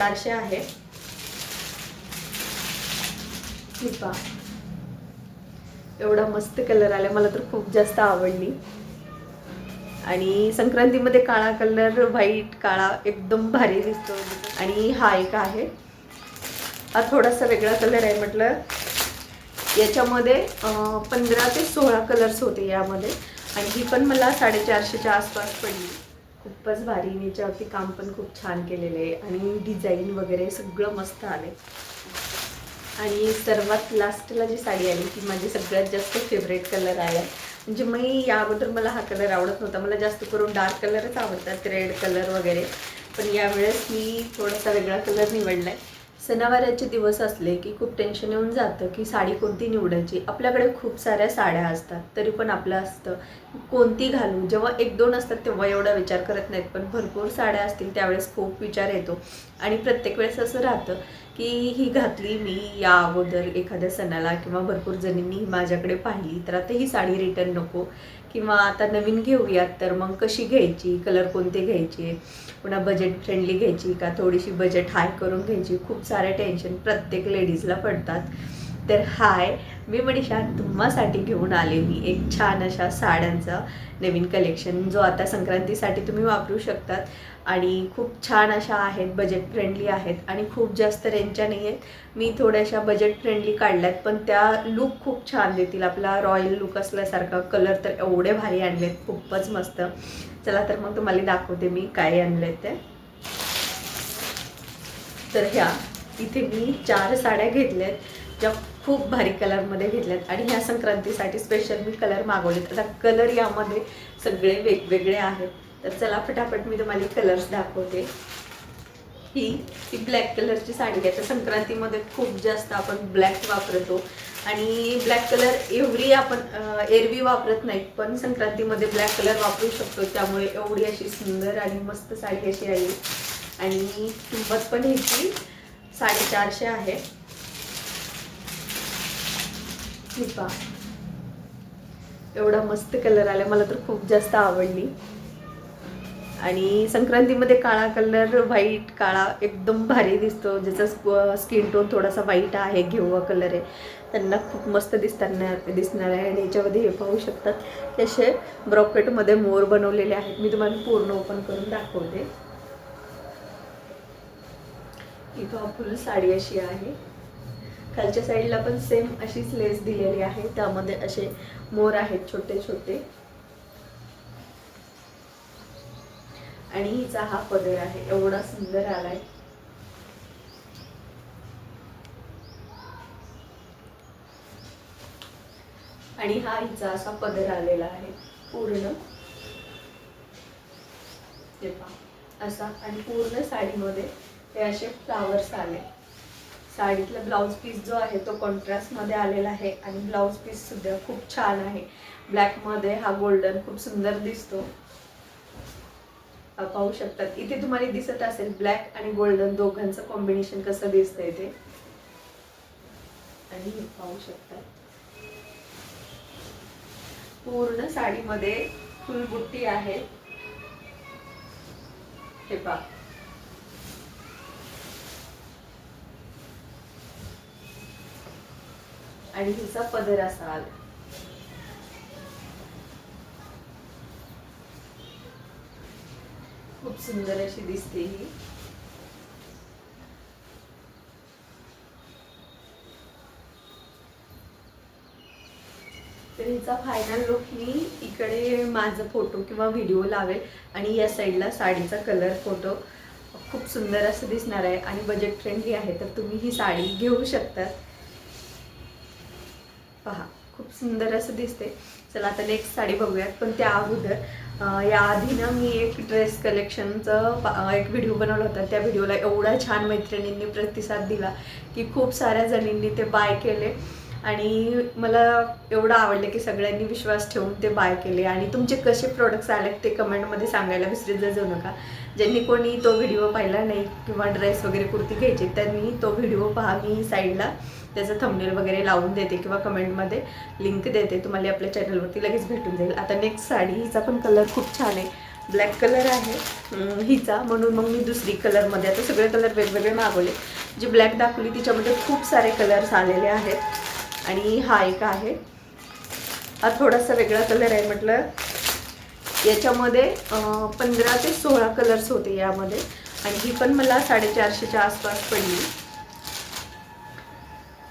चारशे आहे. एवढा मस्त कलर आला मला तर खूप जास्त आवडली. आणि संक्रांतीमध्ये काळा कलर व्हाईट काळा एकदम भारी दिसतो. आणि हा एक आहे. हा थोडासा वेगळा कलर आहे म्हटलं. याच्यामध्ये पंधरा ते सोळा कलर्स होते यामध्ये. आणि ही पण मला साडेचारशेच्या आसपास पडली. खूपच भारी. याच्यावरती काम पण खूप छान केलेलं आहे आणि डिझाईन वगैरे सगळं मस्त आले आणि सर्वात लास्टला जी साडी आली ती माझी सगळ्यात जास्त फेवरेट कलर आहे. म्हणजे मी या अगोदर मला हा कलर आवडत नव्हता. मला जास्त करून डार्क कलरच आवडतात. रेड कलर वगैरे. पण यावेळेस मी थोडासा वेगळा कलर निवडला आहे सणावाराचे दिवस असले की खूप टेन्शन येऊन जातं की साडी कोणती निवडायची? आपल्याकडे खूप साऱ्या साड्या असतात तरी पण आपलं असतं कोणती घालू? जेव्हा एक दोन असतात तेव्हा एवढा विचार करत नाहीत पण भरपूर साड्या असतील त्यावेळेस खूप विचार येतो. आणि प्रत्येक वेळेस असं राहतं की ही घातली मी या अगोदर एखाद्या सणाला किंवा भरपूर जणींनी माझ्याकडे पाहिली तर आता ही साडी रिटर्न नको. किंवा आता नवीन घेऊयात तर मग कशी घ्यायची कलर कोणते घ्यायचे पुन्हा बजेट फ्रेंडली घ्यायची का थोडीशी बजेट हाय करून घ्यायची खूप सारे टेन्शन प्रत्येक लेडीजला पडतात. तर हाय मी मनीषा तुम्हासाठी घेऊन आले मी एक छान अशा साड्यांचा नवीन कलेक्शन जो आता संक्रांतीसाठी तुम्ही वापरू शकतात. आणि खूप छान अशा आहेत बजेट फ्रेंडली आहेत आणि खूप जास्त रेंजच्या नाही आहेत मी थोड्याशा बजेट फ्रेंडली काढल्यात पण त्या लुक खूप छान देतील. आपला रॉयल लुक असल्यासारखा कलर तर एवढे भारी आणलेत खूपच मस्त. चला तर मग तुम्हाला दाखवते मी काय आणले ते. तर ह्या इथे मी चार साड्या घेतल्यात ज्या खूप भारी कलरमध्ये घेतल्यात. आणि ह्या संक्रांतीसाठी स्पेशल मी कलर मागवलेत. आता कलर यामध्ये सगळे वेगवेगळे आहेत. तर चला फटाफट मी तुम्हाला कलर्स दाखवते. ही ही ब्लॅक कलरची साडी आहे. तर संक्रांतीमध्ये खूप जास्त आपण ब्लॅक वापरतो. आणि ब्लॅक कलर एवढी आपण एरवी वापरत नाहीत पण संक्रांतीमध्ये ब्लॅक कलर वापरू शकतो. त्यामुळे एवढी अशी सुंदर आणि मस्त साडी अशी आली आणि किंमत पण ह्याची साडेचारशे आहे. ही पहा. एवढा मस्त कलर आला मला तर खूप जास्त आवडली. आणि संक्रांतीमध्ये काळा कलर व्हाईट काळा एकदम भारी दिसतो. ज्याचा स्किन टोन थोडासा व्हाईट आहे घेऊवा कलर आहे. त्यांना खूप मस्त दिसताना दिसणार आहे. आणि याच्यामध्ये हे पाहू शकतात. तसे असे ब्रॉकेटमध्ये मोर बनवलेले आहेत. मी तुम्हाला पूर्ण ओपन करून दाखवते. इथं फुल साडी अशी आहे. खालच्या साईडला पण सेम अशीच लेस दिलेली आहे. त्यामध्ये असे मोर आहेत छोटे छोटे. आणि हिचा हा पदर आहे. एवढा सुंदर आलाय. आणि हा हिचा असा पदर आलेला आहे. पूर्ण. असा आणि पूर्ण साडीमध्ये हे असे फ्लावर्स आले. साडीतला ब्लाऊज पीस जो आहे तो कॉन्ट्रास्टमध्ये आलेला आहे आणि ब्लाऊज पीस सुद्धा खूप छान आहे. ब्लॅकमध्ये हा गोल्डन खूप सुंदर दिसतो. पाहू शकतात. इथे तुम्हाला दिसत असेल ब्लॅक आणि गोल्डन दोघांचं कॉम्बिनेशन कसं दिसतंय ते. आणि पाहू शकतात. पूर्ण साडीमध्ये फुलबुट्टी आहे. हे पा आणि हिचा पदर असा आला खूप सुंदर अशी दिसते ही. तर हिचा फायनल लुक मी इकडे माझा फोटो किंवा व्हिडिओ लावेल आणि या साईडला साडीचा कलर फोटो खूप सुंदर असं दिसणार आहे आणि बजेट फ्रेंडली आहे तर तुम्ही ही साडी घेऊ शकतात. सुंदर असं दिसते चला आता नेक्स्ट साडी बघूयात. पण त्या अगोदर याआधी ना मी एक ड्रेस कलेक्शनचं पा- एक व्हिडिओ बनवला होता. त्या व्हिडिओला एवढा छान मैत्रिणींनी प्रतिसाद दिला की खूप साऱ्या जणींनी ते बाय केले. आणि मला एवढं आवडलं की सगळ्यांनी विश्वास ठेवून ते बाय केले. आणि तुमचे कसे प्रोडक्ट्स आले ते कमेंटमध्ये सांगायला विसरत जाऊ नका. ज्यांनी कोणी तो व्हिडिओ पाहिला नाही किंवा ड्रेस वगैरे कुर्ती घ्यायची त्यांनी तो व्हिडिओ पहा. मी साईडला त्याचं थंबनेल वगैरे लावून देते किंवा कमेंटमध्ये लिंक देते. तुम्हाला आपल्या चॅनलवरती लगेच भेटून जाईल. आता नेक्स्ट साडी हिचा पण कलर खूप छान आहे. ब्लॅक कलर आहे. हिचा. म्हणून मग मी दुसरी कलरमध्ये आता सगळे कलर वेगवेगळे मागवले. जी ब्लॅक दाखवली तिच्यामध्ये खूप सारे कलर्स आलेले आहेत. आणि हा एक आहे. हा थोडासा वेगळा कलर आहे म्हटलं. याच्यामध्ये पंधरा ते सोळा कलर्स होते यामध्ये. आणि ही पण मला साडेचारशेच्या आसपास पडली.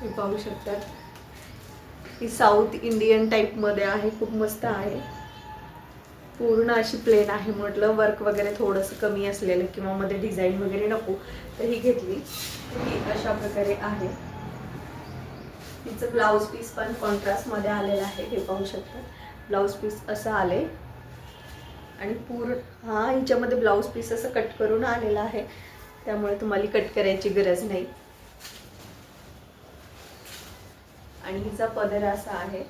हे पाहू शकतात. ही साऊथ इंडियन टाईपमध्ये आहे खूप मस्त आहे. पूर्ण अशी प्लेन आहे म्हटलं वर्क वगैरे थोडंसं कमी असलेलं किंवा मध्ये डिझाईन वगैरे नको तर ही घेतली. ही अशा प्रकारे आहे. तिचं ब्लाऊज पीस पण कॉन्ट्रास्टमध्ये आलेलं आहे हे पाहू शकता. ब्लाऊज पीस असं आले. आणि पूर्ण हा हिच्यामध्ये ब्लाऊज पीस असं कट करून आलेला आहे. त्यामुळे तुम्हाला कट करायची गरज नाही. आणि हिचा पदर असा आहे.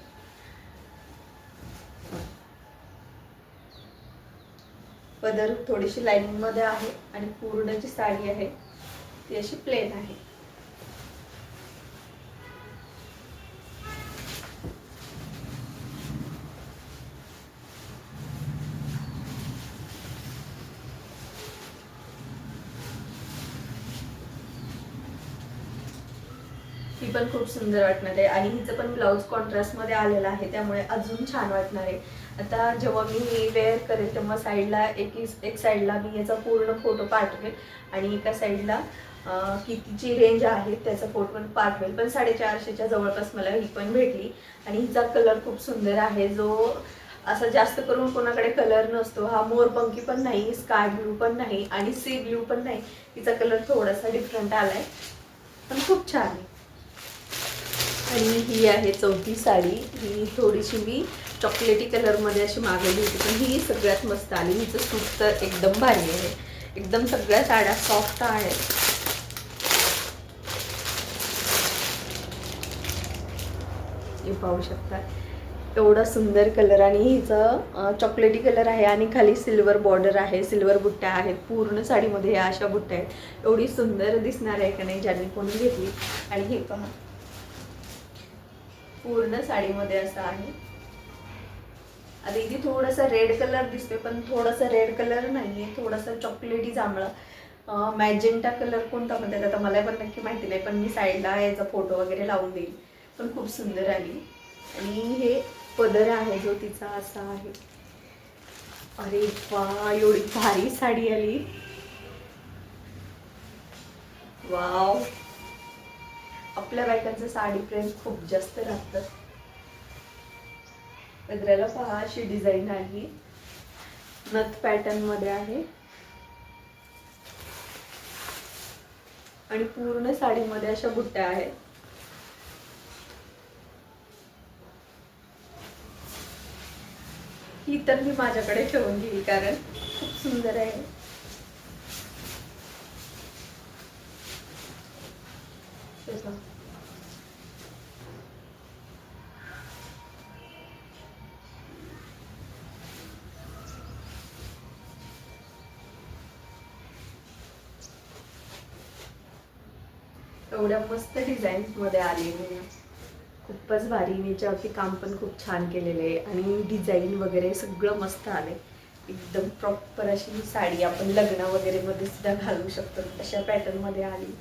पदर थोडीशी लाईनिंगमध्ये आहे आणि पूर्ण जी साडी आहे. ती अशी प्लेन आहे. पण खूप सुंदर वाटणार आहे. आणि हिचं पण ब्लाऊज कॉन्ट्रास्टमध्ये आलेलं आहे त्यामुळे अजून छान वाटणार आहे. आता जेव्हा मी वेअर करेल तेव्हा साईडला एक एक साईडला मी याचा पूर्ण फोटो पाठवेल. आणि एका साईडला कितीची रेंज आहे त्याचा फोटो पण पाठवेल. पण साडेचारशेच्या जवळपास मला ही पण भेटली. आणि हिचा कलर खूप सुंदर आहे. जो असा जास्त करून कोणाकडे कलर नसतो. हा मोरपंखी पण नाही स्काय ब्लू पण नाही आणि सी ब्लू पण नाही. हिचा कलर थोडासा डिफरंट आलाय. पण खूप छान आहे. आणि ही आहे चौथी साडी. ही थोडीशी मी चॉकलेटी कलरमध्ये अशी मागवली होती पण ही सगळ्यात मस्त आली. हिचं सूट तर एकदम भारी आहे. एकदम सगळ्या साड्या सॉफ्ट आहेत. पाहू शकता. एवढा सुंदर कलर आणि हिचं चॉकलेटी कलर आहे आणि खाली सिल्वर बॉर्डर आहे. सिल्वर बुट्ट्या आहेत. पूर्ण साडीमध्ये या अशा बुट्ट्या आहेत. एवढी सुंदर दिसणार आहे का नाही ज्याने कोणी घेतली. आणि हे पहा. पूर्ण साडीमध्ये असं आहे. आता इथे थोडासा रेड कलर दिसतोय पण थोडासा रेड कलर नाहीये. थोडासा चॉकलेटी जांभळा. मॅजेंटा कलर कोणता म्हणतात आता मला पण नक्की माहिती नाही पण मी साईडला याचा फोटो वगैरे लावून देईल. पण खूप सुंदर आली आणि हे पदर आहे जो तिचा असा आहे. अरे वा एवढी भारी साडी आली. वाव. आपल्या बायकांचं साडी प्रेम खूप जास्त राहतं. पदराला पहा अशी डिझाईन आहे. नथ पॅटर्नमध्ये आहे. आणि पूर्ण साडीमध्ये अशा बुट्ट्या आहेत. ही तर मी माझ्याकडे ठेवून घेईल कारण खूप सुंदर आहे. एवढ्या मस्त डिझाईन्समध्ये आले खूपच भारी मी याच्यावरती काम पण खूप छान केलेलं आहे. आणि डिझाईन वगैरे सगळं मस्त आले एकदम प्रॉपर अशी साडी आपण लग्न वगैरे मध्ये सुद्धा घालू शकतो. अशा पॅटर्नमध्ये आली.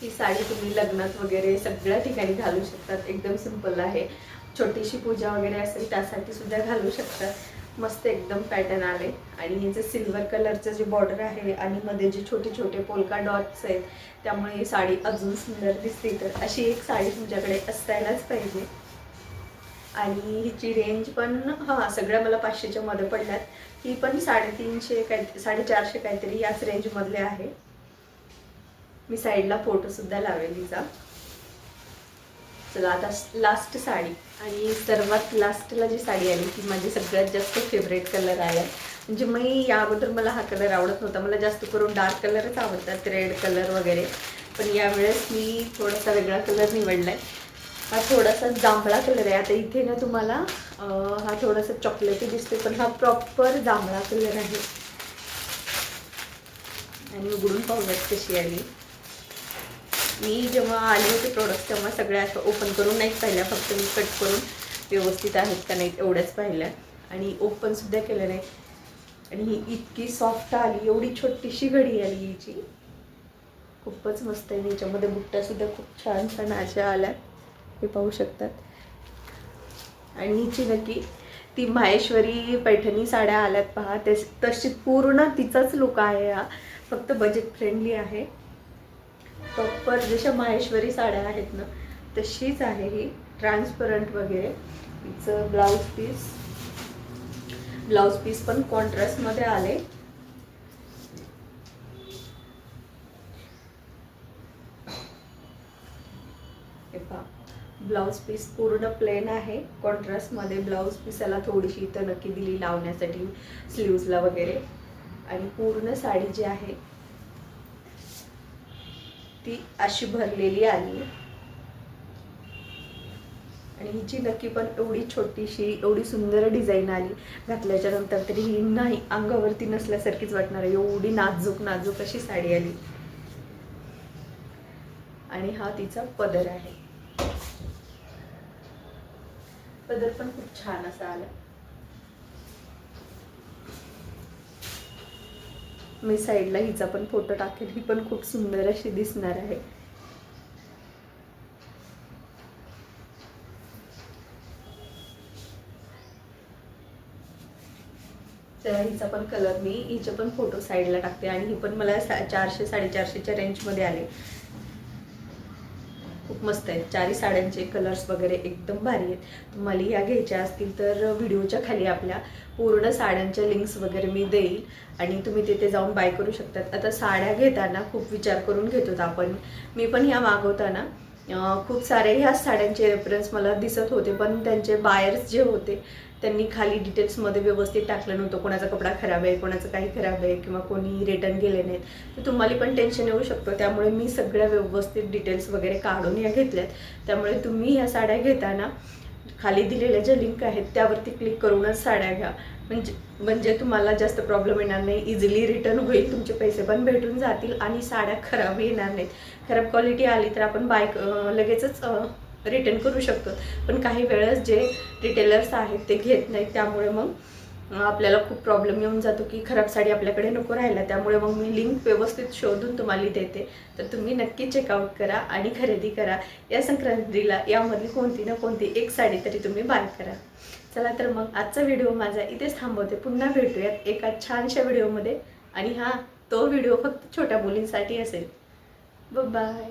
ही साडी तुम्ही लग्नात वगैरे सगळ्या ठिकाणी घालू शकतात. एकदम सिंपल आहे. छोटीशी पूजा वगैरे असेल त्यासाठी सुद्धा घालू शकतात मस्त एकदम पॅटर्न आले. आणि हे जे सिल्वर कलरचं जे बॉर्डर आहे आणि मध्ये जे छोटे छोटे पोलका डॉट्स आहेत त्यामुळे ही साडी अजून सुंदर दिसते. तर अशी एक साडी तुमच्याकडे असायलाच पाहिजे. आणि हिची रेंज पण हां सगळ्या मला पाचशेच्या मध्ये पडल्यात. ही पण साडेतीनशे काय साडेचारशे काहीतरी याच रेंजमधले आहे. मी साईडला फोटोसुद्धा लावेल हिचा. चला आता लास्ट साडी. आणि सर्वात लास्टला जी साडी आली ती माझी सगळ्यात जास्त फेवरेट कलर आहे. म्हणजे मी या अगोदर मला हा कलर आवडत नव्हता. मला जास्त करून डार्क कलरच आवडतात रेड कलर वगैरे. पण यावेळेस मी थोडासा वेगळा कलर निवडला आहे हा थोडासा जांभळा कलर आहे. आता इथे ना तुम्हाला हा थोडासा चॉकलेटी दिसतो पण हा प्रॉपर जांभळा कलर आहे. आणि उघडून पाहूयात कशी आली. मी जेव्हा आले होते प्रोडक्ट तेव्हा सगळ्या असं ओपन करून नाहीच पाहिल्या फक्त मी कट करून व्यवस्थित आहेत का नाहीत एवढ्याच पाहिल्या. आणि ओपनसुद्धा केलं नाही. आणि ही इतकी सॉफ्ट आली एवढी छोटीशी घडी आली हिची. खूपच मस्त आहे. याच्यामध्ये बुट्ट्यासुद्धा खूप छान छान अशा आल्या. हे पाहू शकतात. आणि हिची नक्की ती माहेश्वरी पैठणी साड्या आल्यात पहा. ते तशी पूर्ण तिचाच लुक आहे हा. फक्त बजेट फ्रेंडली आहे. प्रॉपर जशा माहेश्वरी साड्या आहेत ना तशीच आहे ही. ट्रान्सपरंट वगैरे. तिचं ब्लाऊज पीस ब्लाऊज पीस पण कॉन्ट्रास्टमध्ये आले. हे पहा. ब्लाऊज पीस पूर्ण प्लेन आहे. कॉन्ट्रास्टमध्ये ब्लाऊज पीस याला थोडीशी इथं दिली लावण्यासाठी स्लीव्जला वगैरे. आणि पूर्ण साडी जी आहे ती अशी भरलेली आली आणि हिची नक्की पण एवढी छोटीशी एवढी सुंदर डिझाईन आली. घातल्याच्या नंतर तरी ही नाही अंगावरती नसल्यासारखीच वाटणार आहे. एवढी नाजूक नाजूक अशी साडी आली. आणि हा तिचा पदर आहे. पदर पण खूप छान असा आला. मी साईडला हिचा पण फोटो टाकेल. ही पण खूप सुंदर अशी दिसणार आहे. तर हिचा पण कलर मी हिचे पण फोटो साईडला टाकते आणि ही पण मला सा चारशे साडेचारशेच्या रेंजमध्ये आले. खूप मस्त आहेत. चारी साड्यांचे कलर्स वगैरे एकदम भारी आहेत. तुम्हाला या घ्यायच्या असतील तर व्हिडिओच्या खाली आपल्या पूर्ण साड्यांच्या लिंक्स वगैरे मी देईल. आणि तुम्ही तिथे जाऊन बाय करू शकतात. आता साड्या घेताना खूप विचार करून घेतो आपण. मी पण ह्या मागवताना खूप सारे ह्या साड्यांचे रेफरन्स मला दिसत होते पण त्यांचे बायर्स जे होते त्यांनी खाली डिटेल्समध्ये व्यवस्थित टाकलं नव्हतं. कोणाचा कपडा खराब आहे कोणाचं काही खराब आहे किंवा कोणी रिटर्न गेले नाहीत. तर तुम्हाला पण टेन्शन येऊ शकतं. त्यामुळे मी सगळ्या व्यवस्थित डिटेल्स वगैरे काढून या घेतल्यात. त्यामुळे तुम्ही ह्या साड्या घेताना खाली दिलेल्या ज्या लिंक आहेत त्यावरती क्लिक करूनच साड्या घ्या. म्हणजे म्हणजे तुम्हाला जास्त प्रॉब्लेम येणार नाही. इझिली रिटर्न होईल. तुमचे पैसे पण भेटून जातील आणि साड्या खराब येणार नाहीत. खराब क्वालिटी आली तर आपण बाय लगेचच रिटर्न करू शकतो. पण काही वेळेस जे रिटेलर्स आहेत ते घेत नाहीत. त्यामुळे मग आपल्याला खूप प्रॉब्लेम येऊन जातो की खराब साडी आपल्याकडे नको राहिला त्यामुळे मग मी लिंक व्यवस्थित शोधून तुम्हाला देते. तर तुम्ही नक्की चेकआउट करा आणि खरेदी करा. या संक्रांतीला यामधली कोणती ना कोणती एक साडी तरी तुम्ही बाय करा. चला तर मग आजचा व्हिडिओ माझा इथेच थांबवते. पुन्हा भेटूयात एका छानशा व्हिडिओमध्ये आणि हां तो व्हिडिओ फक्त छोट्या मुलींसाठी असेल. बाय